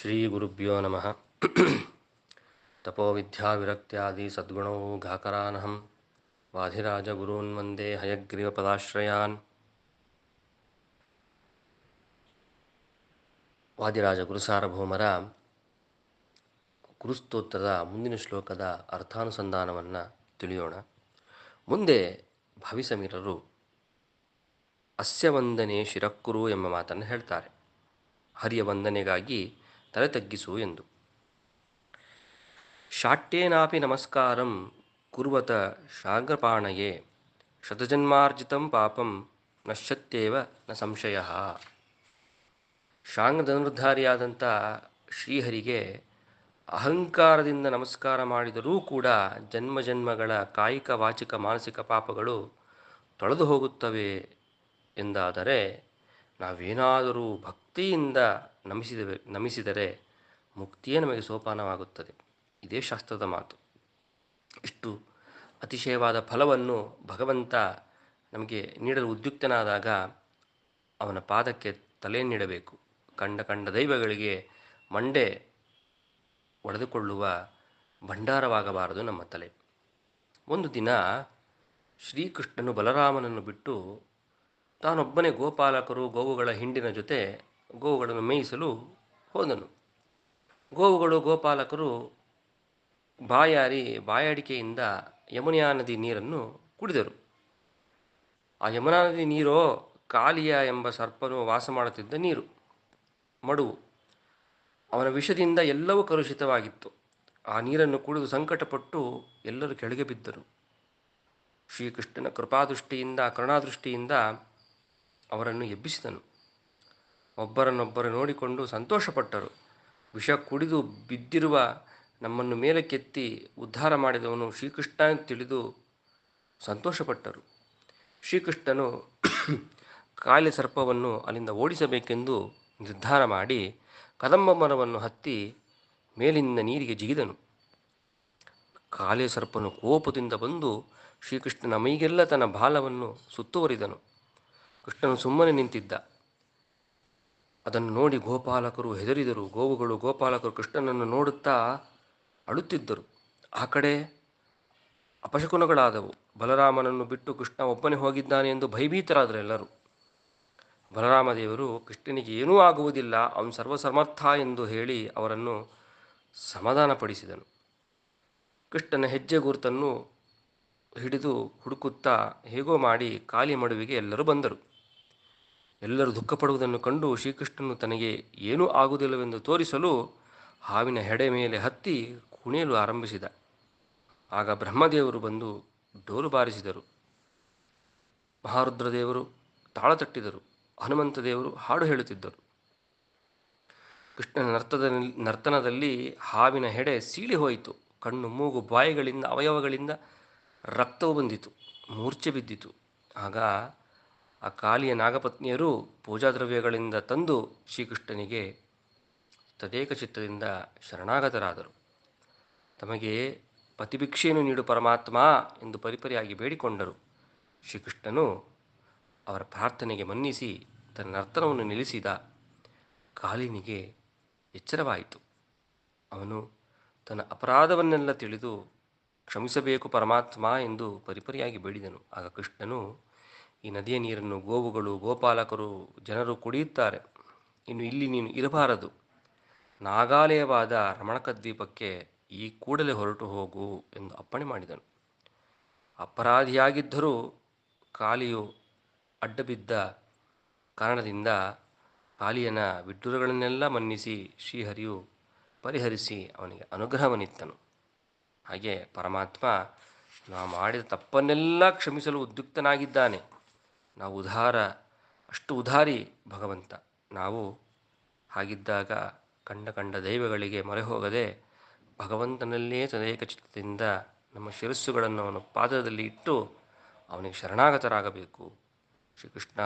ಶ್ರೀಗುರುಭ್ಯೋ ನಮಃ ತಪೋವಿದ್ಯಾವಿರಕ್ತ್ಯಾದಿ ಸದ್ಗುಣೋ ಘಾಕರಾನಹಂ ವಾಧಿರಾಜಗುರೂನ್ ವಂದೇ ಹಯಗ್ರೀವಪದಾಶ್ರಯಾನ್ ವಾದಿರಾಜ ಗುರುಸಾರ್ವಭೌಮರ ಗುರುಸ್ತೋತ್ರದ ಮುಂದಿನ ಶ್ಲೋಕದ ಅರ್ಥಾನುಸಂಧಾನವನ್ನು ತಿಳಿಯೋಣ. ಮುಂದೆ ಭಾವಿಸಮೀರರು ಅಸ್ಯ ವಂದನೆ ಶಿರಕ್ಕುರು ಎಂಬ ಮಾತನ್ನು ಹೇಳ್ತಾರೆ. ಹರಿಯ ವಂದನೆಗಾಗಿ ತಲೆ ತಗ್ಗಿಸು ಎಂದು. ಶಾಟ್ಯೇನಾಪಿ ನಮಸ್ಕಾರಂ ಕುರುವತ ಶಾಗ್ರಪಾಣಯೇ ಶತಜನ್ಮಾರ್ಜಿತಂ ಪಾಪಂ ನಶ್ಯತ್ಯೇವ ನ ಸಂಶಯ. ಶಾಂಗಧನುರ್ಧಾರಿಯಾದಂಥ ಶ್ರೀಹರಿಗೆ ಅಹಂಕಾರದಿಂದ ನಮಸ್ಕಾರ ಮಾಡಿದರೂ ಕೂಡ ಜನ್ಮ ಜನ್ಮಗಳ ಕಾಯಿಕ ವಾಚಿಕ ಮಾನಸಿಕ ಪಾಪಗಳು ತೊಳೆದು ಹೋಗುತ್ತವೆ ಎಂದಾದರೆ ನಾವೇನಾದರೂ ಭಕ್ತಿಯಿಂದ ನಮಿಸಿದ ನಮಿಸಿದರೆ ಮುಕ್ತಿಯೇ ನಮಗೆ ಸೋಪಾನವಾಗುತ್ತದೆ. ಇದೇ ಶಾಸ್ತ್ರದ ಮಾತು. ಇಷ್ಟು ಅತಿಶಯವಾದ ಫಲವನ್ನು ಭಗವಂತ ನಮಗೆ ನೀಡಲು ಉದ್ಯುಕ್ತನಾದಾಗ ಅವನ ಪಾದಕ್ಕೆ ತಲೆ ನೀಡಬೇಕು. ಕಂಡ ಕಂಡ ದೈವಗಳಿಗೆ ಮಂಡೆ ಒಡೆದುಕೊಳ್ಳುವ ಭಂಡಾರವಾಗಬಾರದು ನಮ್ಮ ತಲೆ. ಒಂದು ದಿನ ಶ್ರೀಕೃಷ್ಣನು ಬಲರಾಮನನ್ನು ಬಿಟ್ಟು ತಾನೊಬ್ಬನೇ ಗೋಪಾಲಕರು ಗೋವುಗಳ ಹಿಂಡಿನ ಜೊತೆ ಗೋವುಗಳನ್ನು ಮೇಯಿಸಲು ಹೋದನು. ಗೋವುಗಳು ಗೋಪಾಲಕರು ಬಾಯಾರಿ ಬಾಯಾಡಿಕೆಯಿಂದ ಯಮುನಾ ನದಿ ನೀರನ್ನು ಕುಡಿದರು. ಆ ಯಮುನಾ ನದಿ ನೀರೋ ಕಾಲಿಯ ಎಂಬ ಸರ್ಪನು ವಾಸ ಮಾಡುತ್ತಿದ್ದ ನೀರು ಮಡುವು ಅವನ ವಿಷದಿಂದ ಎಲ್ಲವೂ ಕಲುಷಿತವಾಗಿತ್ತು. ಆ ನೀರನ್ನು ಕುಡಿದು ಸಂಕಟಪಟ್ಟು ಎಲ್ಲರೂ ಕೆಳಗೆ ಬಿದ್ದರು. ಶ್ರೀಕೃಷ್ಣನ ಕೃಪಾದೃಷ್ಟಿಯಿಂದ, ಕರುಣಾದೃಷ್ಟಿಯಿಂದ ಅವರನ್ನು ಎಬ್ಬಿಸಿದನು. ಒಬ್ಬರನ್ನೊಬ್ಬರು ನೋಡಿಕೊಂಡು ಸಂತೋಷಪಟ್ಟರು. ವಿಷ ಕುಡಿದು ಬಿದ್ದಿರುವ ನಮ್ಮನ್ನು ಮೇಲೆ ಕೆತ್ತಿ ಉದ್ಧಾರ ಮಾಡಿದವನು ಶ್ರೀಕೃಷ್ಣ ತಿಳಿದು ಸಂತೋಷಪಟ್ಟರು. ಶ್ರೀಕೃಷ್ಣನು ಕಾಲಿ ಸರ್ಪವನ್ನು ಅಲ್ಲಿಂದ ಓಡಿಸಬೇಕೆಂದು ನಿರ್ಧಾರ ಮಾಡಿ ಕದಂಬ ಮರವನ್ನು ಹತ್ತಿ ಮೇಲಿನಿಂದ ನೀರಿಗೆ ಜಿಗಿದನು. ಕಾಲಿ ಸರ್ಪನು ಕೋಪದಿಂದ ಬಂದು ಶ್ರೀಕೃಷ್ಣನ ಮೈಗೆಲ್ಲ ತನ್ನ ಬಾಲವನ್ನು ಸುತ್ತುವರಿದನು. ಕೃಷ್ಣನು ಸುಮ್ಮನೆ ನಿಂತಿದ್ದ. ಅದನ್ನು ನೋಡಿ ಗೋಪಾಲಕರು ಹೆದರಿದರು. ಗೋವುಗಳು ಗೋಪಾಲಕರು ಕೃಷ್ಣನನ್ನು ನೋಡುತ್ತಾ ಅಳುತ್ತಿದ್ದರು. ಆ ಕಡೆ ಅಪಶಕುನಗಳಾದವು. ಬಲರಾಮನನ್ನು ಬಿಟ್ಟು ಕೃಷ್ಣ ಒಬ್ಬನೇ ಹೋಗಿದ್ದಾನೆ ಎಂದು ಭಯಭೀತರಾದರು ಎಲ್ಲರೂ. ಬಲರಾಮದೇವರು ಕೃಷ್ಣನಿಗೆ ಏನೂ ಆಗುವುದಿಲ್ಲ, ಅವನು ಸರ್ವಸಮರ್ಥ ಎಂದು ಹೇಳಿ ಅವರನ್ನು ಸಮಾಧಾನಪಡಿಸಿದನು. ಕೃಷ್ಣನ ಹೆಜ್ಜೆ ಗುರುತನ್ನು ಹಿಡಿದು ಹುಡುಕುತ್ತಾ ಹೇಗೋ ಮಾಡಿ ಖಾಲಿ ಮಡುವಿಗೆ ಎಲ್ಲರೂ ಬಂದರು. ಎಲ್ಲರೂ ದುಃಖಪಡುವುದನ್ನು ಕಂಡು ಶ್ರೀಕೃಷ್ಣನು ತನಗೆ ಏನೂ ಆಗುವುದಿಲ್ಲವೆಂದು ತೋರಿಸಲು ಹಾವಿನ ಹೆಡೆ ಮೇಲೆ ಹತ್ತಿ ಕುಣಿಯಲು ಆರಂಭಿಸಿದ. ಆಗ ಬ್ರಹ್ಮದೇವರು ಬಂದು ಡೋಲು ಬಾರಿಸಿದರು. ಮಹಾರುದ್ರದೇವರು ತಾಳ ತಟ್ಟಿದರು. ಹನುಮಂತ ದೇವರು ಹಾಡು ಹೇಳುತ್ತಿದ್ದರು. ಕೃಷ್ಣನ ನರ್ತದ ನರ್ತನದಲ್ಲಿ ಹಾವಿನ ಹೆಡೆ ಸೀಳಿ ಹೋಯಿತು. ಕಣ್ಣು ಮೂಗು ಬಾಯಿಗಳಿಂದ, ಅವಯವಗಳಿಂದ ರಕ್ತವು ಬಂದಿತು. ಮೂರ್ಛೆ ಬಿದ್ದಿತು. ಆಗ ಆ ಕಾಲಿಯ ನಾಗಪತ್ನಿಯರು ಪೂಜಾ ದ್ರವ್ಯಗಳಿಂದ ತಂದು ಶ್ರೀಕೃಷ್ಣನಿಗೆ ತದೇಕ ಚಿತ್ತದಿಂದ ಶರಣಾಗತರಾದರು. ತಮಗೆ ಪತಿಭಿಕ್ಷೆಯನ್ನು ನೀಡು ಪರಮಾತ್ಮ ಎಂದು ಪರಿಪರಿಯಾಗಿ ಬೇಡಿಕೊಂಡರು. ಶ್ರೀಕೃಷ್ಣನು ಅವರ ಪ್ರಾರ್ಥನೆಗೆ ಮನ್ನಿಸಿ ತನ್ನ ನರ್ತನವನ್ನು ನಿಲ್ಲಿಸಿದ ಕಾಲಿನಿಗೆ ಎಚ್ಚರವಾಯಿತು. ಅವನು ತನ್ನ ಅಪರಾಧವನ್ನೆಲ್ಲ ತಿಳಿದು ಕ್ಷಮಿಸಬೇಕು ಪರಮಾತ್ಮ ಎಂದು ಪರಿಪರಿಯಾಗಿ ಬೇಡಿದನು. ಆಗ ಕೃಷ್ಣನು ಈ ನದಿಯ ನೀರನ್ನು ಗೋವುಗಳು, ಗೋಪಾಲಕರು, ಜನರು ಕುಡಿಯುತ್ತಾರೆ. ಇನ್ನು ಇಲ್ಲಿ ನೀನು ಇರಬಾರದು. ನಾಗಾಲಯವಾದ ರಮಣಕ ದ್ವೀಪಕ್ಕೆ ಈ ಕೂಡಲೇ ಹೊರಟು ಹೋಗು ಎಂದು ಅಪ್ಪಣೆ ಮಾಡಿದನು. ಅಪರಾಧಿಯಾಗಿದ್ದರೂ ಕಾಲಿಯು ಅಡ್ಡಬಿದ್ದ ಕಾರಣದಿಂದ ಕಾಲಿಯನ ವಿಡ್ಡೂರಗಳನ್ನೆಲ್ಲ ಮನ್ನಿಸಿ ಶ್ರೀಹರಿಯು ಪರಿಹರಿಸಿ ಅವನಿಗೆ ಅನುಗ್ರಹವನ್ನಿತ್ತನು. ಹಾಗೆ ಪರಮಾತ್ಮ, ನಾ ಮಾಡಿದ ತಪ್ಪನ್ನೆಲ್ಲ ಕ್ಷಮಿಸಲು ಉದ್ಯುಕ್ತನಾಗಿದ್ದಾನೆ. ನಾವು ಉದಾರ ಅಷ್ಟು ಉದಾರಿ ಭಗವಂತ. ನಾವು ಹಾಗಿದ್ದಾಗ ಕಂಡ ಕಂಡ ದೈವಗಳಿಗೆ ಮೊರೆ ಹೋಗದೆ ಭಗವಂತನಲ್ಲೇ ತದೇಕ ಚಿತ್ತದಿಂದ ನಮ್ಮ ಶಿರಸ್ಸುಗಳನ್ನು ಅವನ ಪಾದದಲ್ಲಿ ಇಟ್ಟು ಅವನಿಗೆ ಶರಣಾಗತರಾಗಬೇಕು. ಶ್ರೀಕೃಷ್ಣ